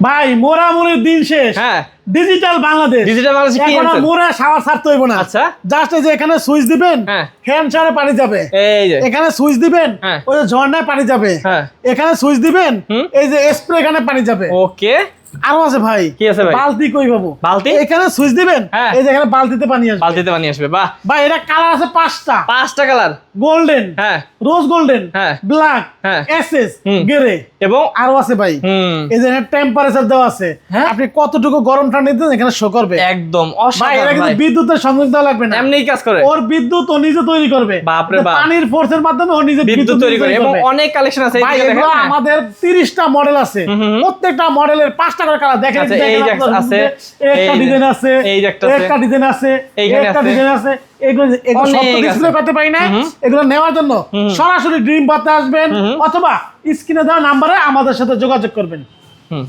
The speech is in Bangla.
ভাই মোরা মোরামুরির দিন শেষ হ্যাঁ ডিজিটাল বাংলাদেশ ডিজিটাল বাংলাদেশ কি এখন? মোরা শাওয়ার ছাড়তে হইব না আচ্ছা। জাস্ট এই যে এখানে সুইচ দিবেন হ্যাঁ। হ্যান্ড শাওয়ারে পানি যাবে এই যে এখানে সুইচ দিবেন হ্যাঁ। ওই যে ঝর্ণায় পানি যাবে হ্যাঁ। এখানে সুইচ দিবেন এই যে স্প্রে এখানে পানি যাবে ওকে আরও আছে ভাই। কি আছে ভাই? বালতি কই পাবো? বালতি? এখানে সুইচ দিবেন? হ্যাঁ। এই যে এখানে বালতিতে পানি আসবে। বালতিতে বানিয়ে আসবে বাহ। ভাই এটা কালার আছে পাঁচটা। পাঁচটা কালার। গোল্ডেন। হ্যাঁ। Rose golden. হ্যাঁ। ব্ল্যাক। হ্যাঁ। এসএস। গেরে। এবং? আরও আছে ভাই। এই যে টেম্পারেচার দেওয়া আছে। হ্যাঁ। আপনি কতটুকু গরম ঠান্ডা দিতে এখানে শো করবে। একদম ভাই এটা কিন্তু বিদ্যুতের সংযোগ দেওয়া লাগবে না। এমনিই কাজ করে। ওর বিদ্যুৎ ও নিজে তৈরি করবে। বাপরে বাপ। পানির ফোর্সের মাধ্যমে ও নিজে বিদ্যুৎ তৈরি করে। এবং করবে। অনেক কালেকশন আছে। আমাদের তিরিশটা মডেল আছে। প্রত্যেকটা মডেলের পাঁচটা করে কালার দেখেন আচ্ছা, এই আছে, একটা ডিজাইন আছে এই একটা ডিজাইন আছে একটা ডিজাইন আছে। এগুলো এগুলো ডিসপ্লে করতে পারি না হুম, হুম। এগুলো নেওয়ার জন্য সরাসরি ড্রিম পাতে আসবেন। অথবা স্ক্রিনে দেওয়া নাম্বারে আমাদের সাথে যোগাযোগ করবেন। হুম।